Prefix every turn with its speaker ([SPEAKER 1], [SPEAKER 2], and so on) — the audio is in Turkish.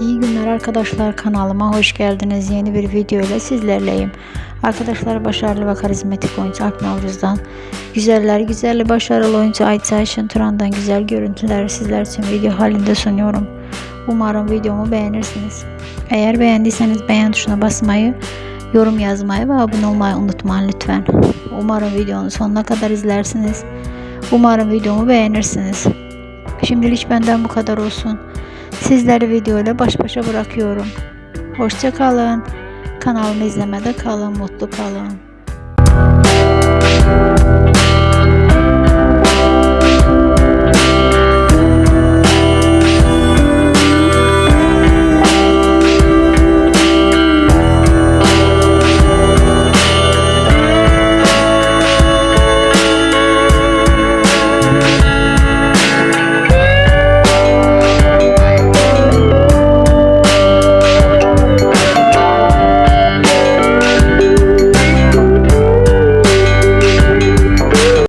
[SPEAKER 1] İyi günler arkadaşlar kanalıma hoş geldiniz. Yeni bir video ile sizlerleyim. Arkadaşlar başarılı ve karizmatik oyuncu Alp Navruz'dan güzeller güzelli başarılı oyuncu Ayça Ayşin Turan'dan güzel görüntüler sizler için video halinde sunuyorum. Umarım videomu beğenirsiniz. Eğer beğendiyseniz beğen tuşuna basmayı, yorum yazmayı ve abone olmayı unutmayın lütfen. Umarım videonun sonuna kadar izlersiniz. Umarım videomu beğenirsiniz. Şimdilik benden bu kadar olsun. Sizleri videoyla baş başa bırakıyorum. Hoşça kalın. Kanalımı izlemede kalın, mutlu kalın.